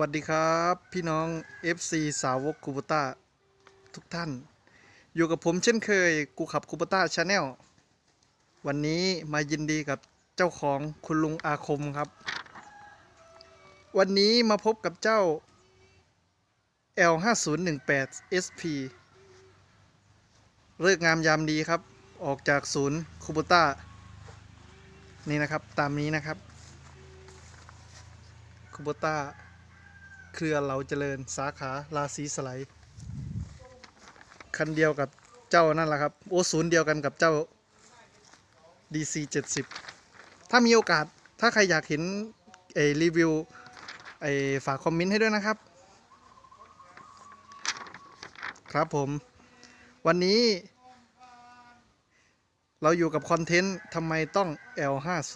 วัสดีครับ พี่น้อง FC สาวกคูปต้าทุกท่าน อยู่กับผมเช่นเคยกูขับคูปต้าชาแนลวันนี้มายินดีกับเจ้าของคุณลุงอาคมครับ วันนี้มาพบกับเจ้า L5018 SP เลิกงามยามดีครับ ออกจากศูนย์คูปต้านี่นะครับตามนี้นะครับคูโบต้า เครือเหลาเจริญสาขาราศีสไลด์คันเดียวกับเจ้านั่นแหละครับ โอศูนย์เดียวกันกับเจ้า DC 70 ถ้ามีโอกาสถ้าใครอยากเห็นไอรีวิวไอฝากคอมเมนต์ให้ด้วยนะครับ ครับผม วันนี้ เราอยู่กับคอนเทนต์ทำไมต้อง L50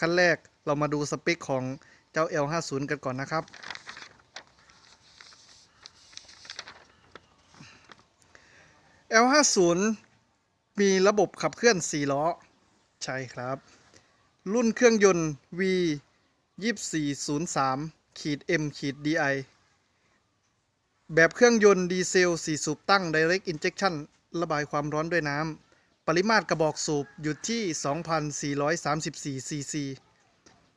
ขั้นแรกเรามาดูสเปคของเจ้า L50 กันก่อนนะครับ L50 มีระบบขับเคลื่อน 4 ล้อ ใช่ครับ รุ่นเครื่องยนต์ V 2403ขีด M ขีด DI แบบเครื่องยนต์ดีเซล 4 สูบตั้ง Direct Injection ระบายความร้อนด้วยน้ำ ปริมาตรกระบอกสูบอยู่ที่ 2,434 ซีซี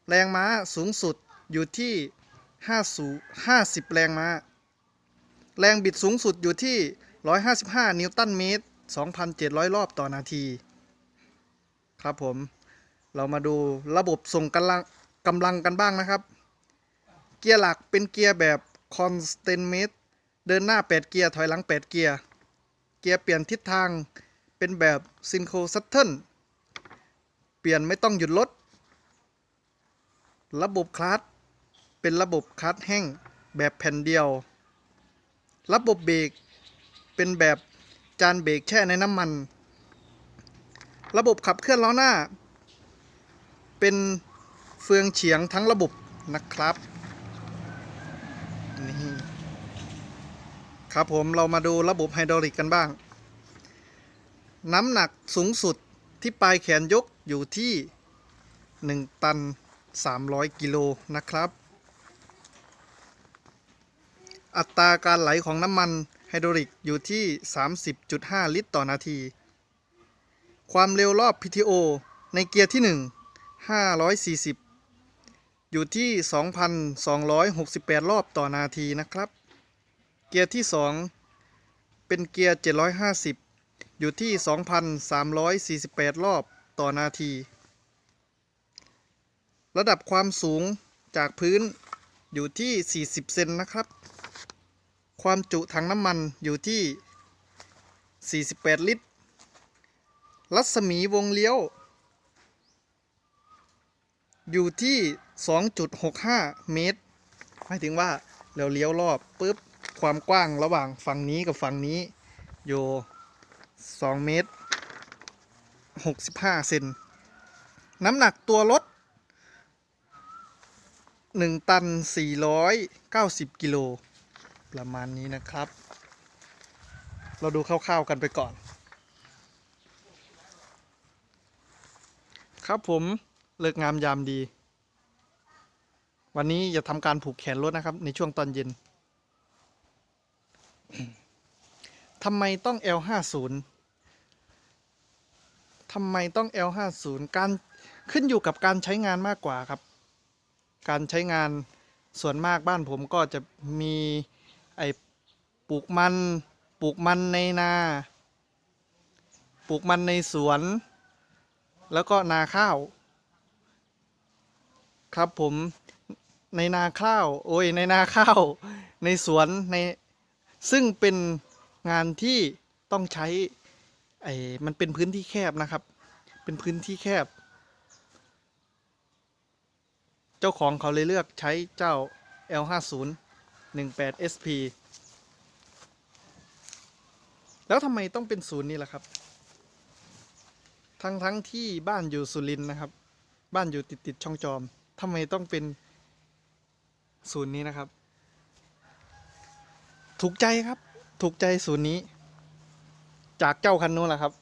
แรงม้าสูงสุดอยู่ที่50แรงม้า แรงบิดสูงสุดอยู่ที่ 155 นิวตันเมตร 2,700 รอบต่อนาที ครับผม เรามาดูระบบส่งกำลังกำลังกันบ้างนะครับ เกียร์หลักเป็นเกียร์แบบ constant mate เดินหน้า 8 เกียร์ ถอยหลัง 8 เกียร์ เกียร์เปลี่ยนทิศทางเป็นแบบ synchro shuttle เปลี่ยนไม่ต้องหยุดรถ ระบบคลัตช์เป็นระบบคลัตช์แห้งแบบแผ่นเดียว ระบบเบรก เป็นแบบจานเบรกแช่ในน้ำมัน ระบบขับเคลื่อนล้อหน้า เป็นเฟืองเฉียงทั้งระบบนะครับนี่ครับผมเรามาดูระบบไฮดรอลิกกันบ้าง น้ำหนักสูงสุดที่ปลายแขนยกอยู่ที่ 1 ตัน 300 กิโลนะครับ อัตราการไหลของน้ำมัน ไฮดรอลิกอยู่ที่ 30.5 ลิตรต่อนาที ความเร็วรอบ PTO ในเกียร์ที่ 1 540 อยู่ที่ 2,268 รอบต่อนาทีนะครับ เกียร์ที่ 2 เป็นเกียร์ 750 อยู่ที่ 2,348 รอบต่อนาที ระดับความสูงจากพื้นอยู่ที่ 40 เซนนะครับ ความจุถังน้ำมันอยู่ที่ 48 ลิตร รัศมีวงเลี้ยว อยู่ที่ 2.65 เมตร หมายถึงว่าเราเลี้ยวรอบปุ๊บ ความกว้างระหว่างฝั่งนี้กับฝั่งนี้ อยู่ 2 เมตร 65 เซน น้ำหนักตัวรถ1 ตัน 490 กิโล ประมาณนี้นะครับ เราดูคร่าวๆกันไปก่อน ครับผมเลิกงามยามดี วันนี้จะทำการผูกแขนรถนะครับ ในช่วงตอนเย็นทำไมต้อง L50 ทำไมต้อง L50 การขึ้นอยู่กับการใช้งานมากกว่าครับ การใช้งานส่วนมากบ้านผมก็จะมี ไอ้ปลูกมันปลูกมันในนา ปลูกมันในสวน แล้วก็นาข้าว ครับผมในนาข้าว โอ้ยในนาข้าว ในสวนในซึ่งเป็นงานที่ต้องใช้ไอ้มันเป็นพื้นที่แคบนะครับ เป็นพื้นที่แคบ เจ้าของเขาเลยเลือกใช้เจ้า L50 18 SP แล้วทำไมต้องเป็นศูนย์นี่ล่ะครับ ทั้งทั้งที่บ้านอยู่สุรินนะครับ บ้านอยู่ติดติดช่องจอมทำไมต้องเป็นศูนย์นี้นะครับ ถูกใจครับ ถูกใจศูนย์นี้ จากเจ้าคันนู้นแหละครับ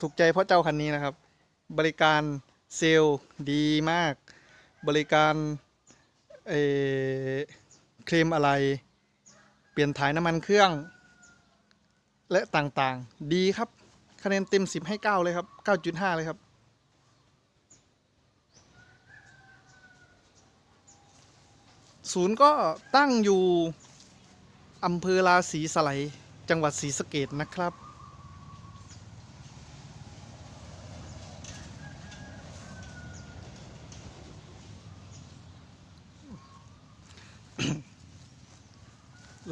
ถูกใจเพราะเจ้าคันนี้นะครับ บริการเซลล์ดีมาก บริการ เออเคมอะไร เปลี่ยนถ่ายน้ำมันเครื่อง และต่างๆ ดีครับ คะแนนเต็ม 10 ให้ 9 เลยครับ 9.5 เลยครับศูนย์ก็ตั้งอยู่อำเภอราศีสไลจังหวัดศรีสะเกดนะครับ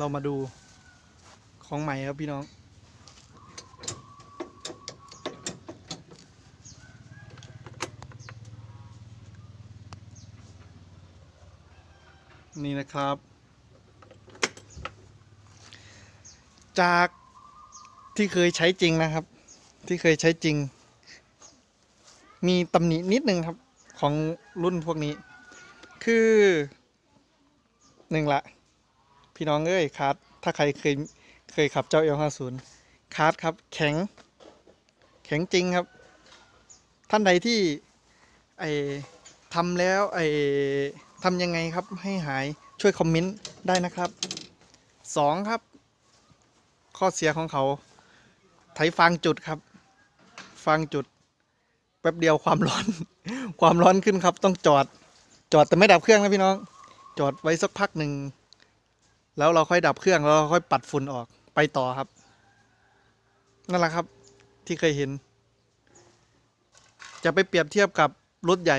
เรามาดูของใหม่ครับพี่น้อง นี่นะครับ จากที่เคยใช้จริงนะครับ ที่เคยใช้จริง มีตำหนินิดนึงครับของรุ่นพวกนี้ คือหนึ่งละ พี่น้องเอ้ยคาร์ดถ้าใครเคยเคยขับเจ้าเอลห้าศูนย์คาร์ดครับ แข็ง แข็งจริงครับ ท่านใดที่ไอทำแล้วไอทำยังไงครับให้หายช่วยคอมเมนต์ได้นะครับสองครับ ข้อเสียของเขา ไถฟางจุดครับ ฟางจุด แป๊บเดียวความร้อน ความร้อนขึ้นครับ ต้องจอด จอดแต่ไม่ดับเครื่องนะพี่น้อง จอดไว้สักพักหนึ่ง แล้วเราค่อยดับเครื่องแล้วเราค่อยปัดฝุ่นออกไปต่อครับ นั่นแหละครับที่เคยเห็น จะไปเปรียบเทียบกับรถใหญ่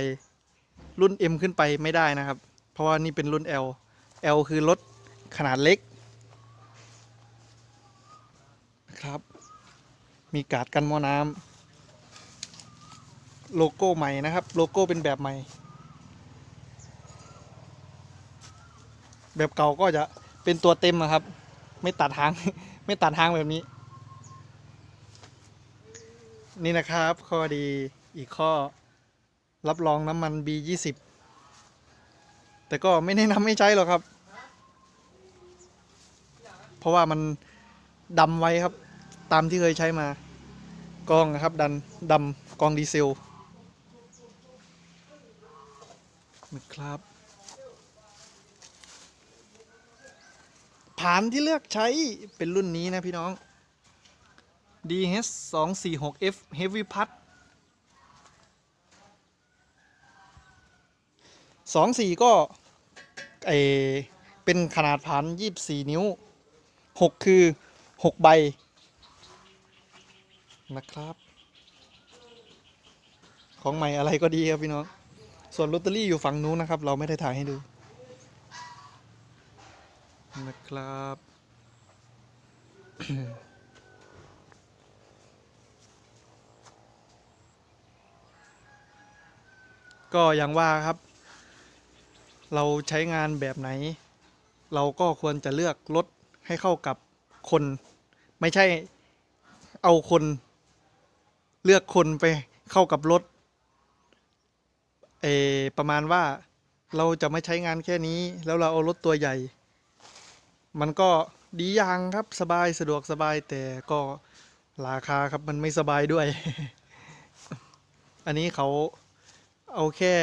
รุ่น M ขึ้นไปไม่ได้นะครับ เพราะว่านี่เป็นรุ่น L L คือรถขนาดเล็กนะครับ มีการ์ดกันหมอน้ำโลโก้ใหม่นะครับ โลโก้เป็นแบบใหม่ แบบเก่าก็จะ เป็นตัวเต็มอะครับ ไม่ตัดทาง ไม่ตัดทางแบบนี้ นี่นะครับ ข้อดีอีกข้อ รับรองน้ำมัน B20 แต่ก็ไม่แนะนำให้ใช้หรอกครับ เพราะว่ามันดำไว้ครับ ตามที่เคยใช้มากองนะครับ ดันดำกองดีเซลนะครับ ผานที่เลือกใช้เป็นรุ่นนี้นะพี่น้อง DH 2 4 6 F Heavy Putt สองสี่ก็เอเป็นขนาดผานยี่บสี่นิ้วหกคือหกใบ นะครับ ของใหม่อะไรก็ดีครับพี่น้อง ส่วนลอตเตอรี่อยู่ฝั่งนู้นนะครับ เราไม่ได้ถ่ายให้ดู นะครับ ก็อย่างว่าครับ เราใช้งานแบบไหน เราก็ควรจะเลือกรถให้เข้ากับคน ไม่ใช่เอาคน เลือกคนไปเข้ากับรถเออประมาณว่าเราจะไม่ใช้งานแค่นี้ แล้วเราเอารถตัวใหญ่ มันก็ดีอย่างครับสบายสะดวกสบายแต่ก็ราคาครับมันไม่สบายด้วย อันนี้เขาเอาแค่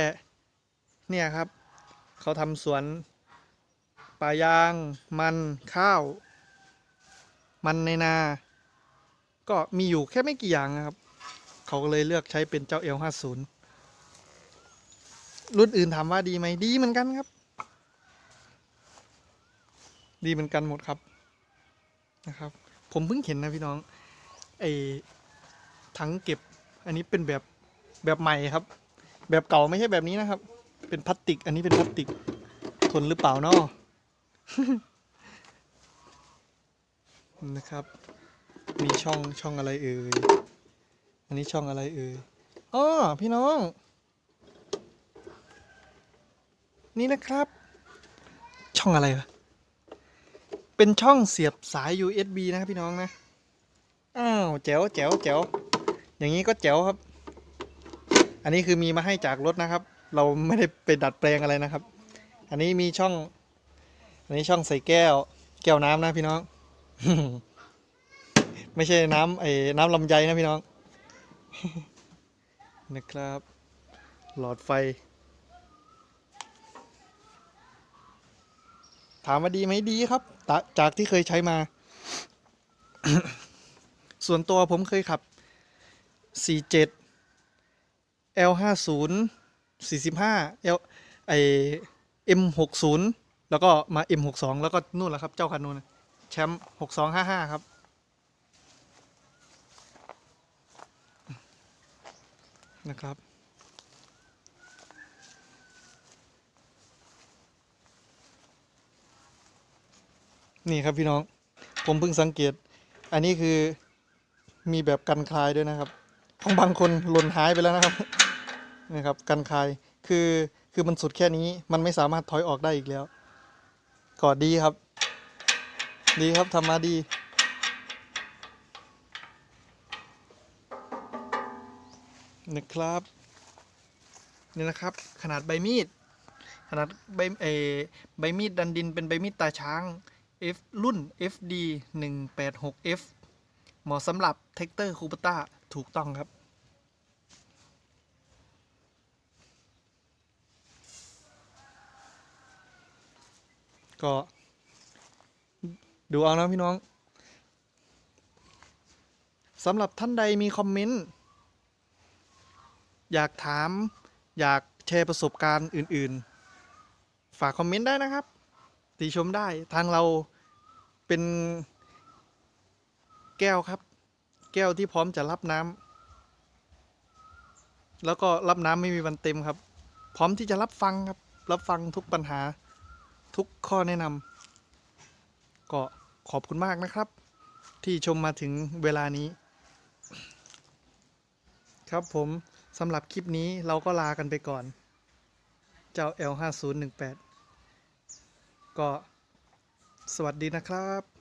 เนี่ยครับ เขาทำสวนป่ายางมันข้าว มันในนา ก็มีอยู่แค่ไม่กี่อย่างนะครับ เขาก็เลยเลือกใช้เป็นเจ้า L50 รุ่นอื่นถามว่าดีไหมดีเหมือนกันครับ ดีเหมือนกันหมดครับนะครับ ผมเพิ่งเห็นนะพี่น้องไอ้ถังเก็บอันนี้เป็นแบบแบบใหม่ครับ แบบเก่าไม่ใช่แบบนี้นะครับ เป็นพลาสติก อันนี้เป็นพลาสติกทนหรือเปล่าเนาะนะครับ มีช่องช่องอะไรเอ่ยอันนี้ช่องอะไรเอ่ยอ๋อพี่น้อง นี่นะครับ ช่องอะไรวะ เป็นช่องเสียบสาย USB นะครับพี่น้องนะ อ้าวแจ๋วแจ๋วแจ๋วอย่างนี้ก็แจ๋วครับ อันนี้คือมีมาให้จากรถนะครับ เราไม่ได้ไปดัดแปลงอะไรนะครับ อันนี้มีช่อง อันนี้ช่องใส่แก้ว แก้วน้ำนะพี่น้อง ไม่ใช่น้ำไอ้น้ำลำไยนะพี่น้อง นะครับ หลอดไฟ ถามว่าดีไหมดีครับ จากที่เคยใช้มา ส่วนตัวผมเคยขับ 47 L50 45 L ไอ M60 แล้วก็มา M62 แล้วก็นู่นแหละครับ เจ้าคันนู้นแชมป์6255 ครับ นะครับ นี่ครับพี่น้อง ผมเพิ่งสังเกต อันนี้คือมีแบบกันคลายด้วยนะครับ ของบางคนหล่นหายไปแล้วนะครับนี่ครับกันคลายคือคือมันสุดแค่นี้มันไม่สามารถถอยออกได้อีกแล้วก็ดีครับ ดีครับทำมาดีนะครับนี่นะครับ ขนาดใบมีด ขนาดใบเออใบมีดดันดินเป็นใบมีดตาช้าง F รุ่น FD 186F เหมาะสำหรับเทคเตอร์คูปต้าถูกต้องครับ ก็ ดูเอานะพี่น้องสำหรับท่านใดมีคอมเมนต์ อยากถาม อยากแชร์ประสบการณ์อื่น ๆ ฝากคอมเมนต์ได้นะครับ ติชมได้ทางเราเป็นแก้วครับ แก้วที่พร้อมจะรับน้ำแล้วก็รับน้ำไม่มีวันเต็มครับ พร้อมที่จะรับฟังครับ รับฟังทุกปัญหาทุกข้อแนะนำก็ขอบคุณมากนะครับ ที่ชมมาถึงเวลานี้ ครับผมสำหรับคลิปนี้เราก็ลากันไปก่อน เจ้า L5018 ก็สวัสดีนะครับ